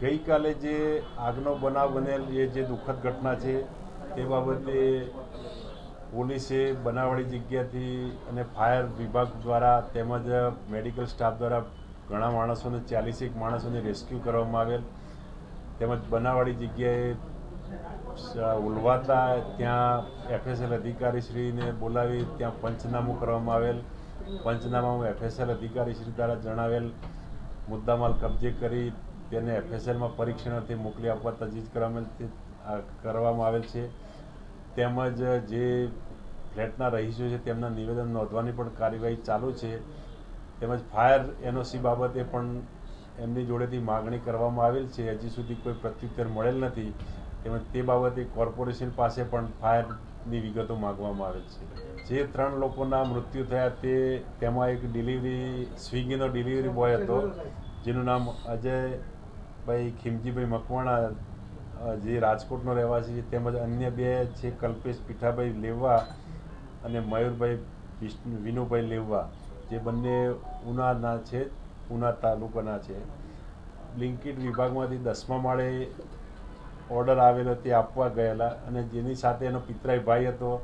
ગઈકાલે જે આગનો બનાવ બનેલ, એ જે દુઃખદ ઘટના છે તે બાબતે પોલીસે બનાવવાળી જગ્યાથી અને ફાયર વિભાગ દ્વારા તેમજ મેડિકલ સ્ટાફ દ્વારા ઘણા માણસોને, ચાલીસેક માણસોને રેસ્ક્યુ કરવામાં આવેલ. તેમજ બનાવવાળી જગ્યાએ ઉલવાતા ત્યાં એફએસએલ અધિકારીશ્રીને બોલાવી ત્યાં પંચનામું કરવામાં આવેલ. પંચનામામાં એફએસએલ અધિકારીશ્રી દ્વારા જણાવેલ મુદ્દામાલ કબજે કરી તેને એફએસએલમાં પરીક્ષણાર્થે મોકલી આપવા તજવીજ કરવામાં કરવામાં આવેલ છે. તેમજ જે ફ્લેટના રહીશો છે, તેમના નિવેદન નોંધવાની પણ કાર્યવાહી ચાલુ છે. તેમજ ફાયર એનઓસી બાબતે પણ એમની જોડેથી માગણી કરવામાં આવેલ છે. હજી સુધી કોઈ પ્રત્યુત્તર મળેલ નથી. તેમજ તે બાબતે કોર્પોરેશન પાસે પણ ફાયરની વિગતો માગવામાં આવેલ છે. જે ત્રણ લોકોના મૃત્યુ થયા તે, તેમાં એક ડિલિવરી, સ્વિગીનો ડિલિવરી બોય હતો, જેનું નામ અજયભાઈ ખીમજીભાઈ મકવાણા જે રાજકોટનો રહેવાસી છે તેમજ અન્ય બે છે કલ્પેશ પીઠાભાઈ લેવા અને મયુરભાઈ વિષ્ણુ વિનુભાઈ લેવા. જે બંને ઉનાના છે ઉના તાલુકાના છે. બ્લિંકિટ વિભાગમાંથી દસમા માળે ઓર્ડર આવેલો તે આપવા ગયેલા અને જેની સાથે એનો પિતરાઈ ભાઈ હતો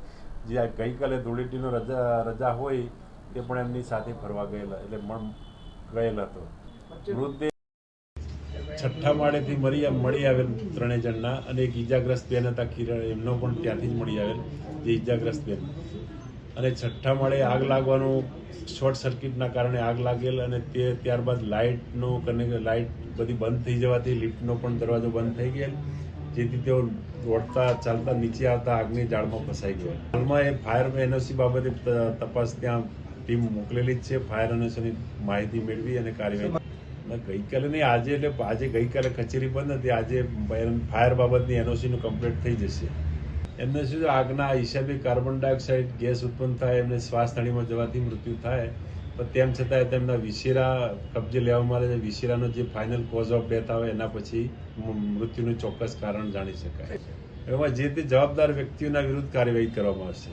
જે આ ગઈકાલે ધૂળેટીનો રજા રજા હોય તે પણ એમની સાથે ફરવા ગયેલા એટલે ગયેલ હતો. મૃતદેહ છઠ્ઠા માળેથી મરી મળી આવેલ ત્રણેય જણના અને એક ઈજાગ્રસ્ત બેન હતા કિરણ, એમનો પણ ત્યાંથી જ મળી આવેલ, જે ઈજાગ્રસ્ત બેન. અને છઠ્ઠા માળે આગ લાગવાનું શોર્ટ સર્કિટના કારણે આગ લાગેલ અને તે ત્યારબાદ લાઇટનો કનેક્ટ લાઇટ બધી બંધ થઈ જવાથી લિફ્ટનો પણ દરવાજો બંધ થઈ ગયેલ, જેથી તેઓ દોડતા ચાલતા નીચે આવતા આગની જાળમાં ફસાઈ ગયો. હાલમાં એ ફાયર એનઓસી બાબતે તપાસ ત્યાં ટીમ મોકલેલી જ છે. ફાયર એનઓસીની માહિતી મેળવી અને કાર્યવાહી ગઈકાલે નહીં, આજે એટલે આજે ગઈકાલે કચેરી બંધ હતી, આજે ફાયર બાબતની એનઓસીનું કમ્પ્લીટ થઈ જશે. એમને શું આગના હિસાબે કાર્બન ડાયોક્સાઇડ ગેસ ઉત્પન્ન થાય, એમને શ્વાસ નળીમાં જવાથી મૃત્યુ થાય. પણ તેમ છતાં તેમના વિશેરા કબજે લેવામાં આવે છે. વિશેરાનો જે ફાઇનલ કોઝ ઓફ ડેથ આવે, એના પછી મૃત્યુનું ચોક્કસ કારણ જાણી શકાય. એમાં જે તે જવાબદાર વ્યક્તિઓના વિરુદ્ધ કાર્યવાહી કરવામાં આવશે.